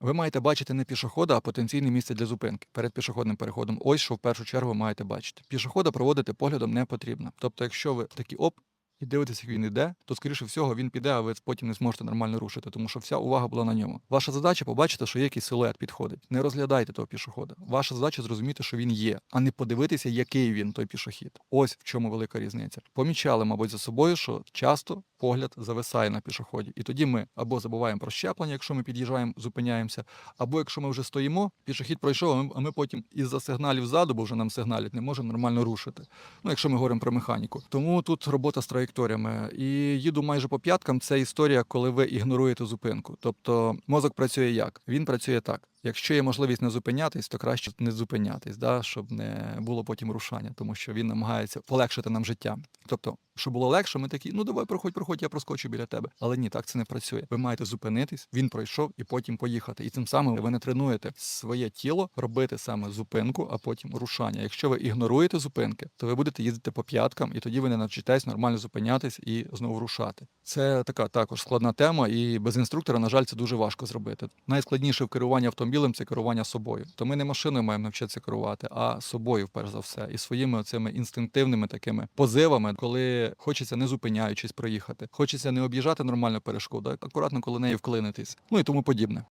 Ви маєте бачити не пішохода, а потенційне місце для зупинки перед пішохідним переходом. Ось що в першу чергу маєте бачити. Пішохода проводити поглядом не потрібно. Тобто, якщо ви такі оп. І дивитесь, як він йде, то скоріше всього він піде, а ви потім не зможете нормально рушити, тому що вся увага була на ньому. Ваша задача побачити, що якийсь силует підходить. Не розглядайте того пішохода. Ваша задача зрозуміти, що він є, а не подивитися, який він той пішохід. Ось в чому велика різниця. Помічали, мабуть, за собою, що часто погляд зависає на пішоході. І тоді ми або забуваємо про щеплення, якщо ми під'їжджаємо, зупиняємося, або якщо ми вже стоїмо, пішохід пройшов, а ми, а ми потім із-за сигналів ззаду, бо вже нам сигналять, не можемо нормально рушити. Ну, якщо ми говоримо про механіку. Тому тут робота з траєкторіями. І їду майже по п'яткам. Це історія, коли ви ігноруєте зупинку. Тобто мозок працює як? Він працює так. Якщо є можливість не зупинятись, то краще не зупинятись, да, щоб не було потім рушання, тому що він намагається полегшити нам життя. Тобто, щоб було легше, ми такі, ну давай, проходь, проходь, я проскочу біля тебе. Але ні, так це не працює. Ви маєте зупинитись, він пройшов і потім поїхати. І тим самим ви не тренуєте своє тіло робити саме зупинку, а потім рушання. Якщо ви ігноруєте зупинки, то ви будете їздити по п'яткам, і тоді ви не навчитесь нормально зупинятись і знову рушати. Це така також складна тема, і без інструктора, на жаль, це дуже важко зробити. Найскладніше в керуванні автомобілем це керування собою. То ми не машиною маємо навчитися керувати, а собою, перш за все, і своїми цими інстинктивними такими позивами, коли хочеться не зупиняючись проїхати, хочеться не об'їжджати нормально перешкоду, а акуратно коли неї вклинитись, ну і тому подібне.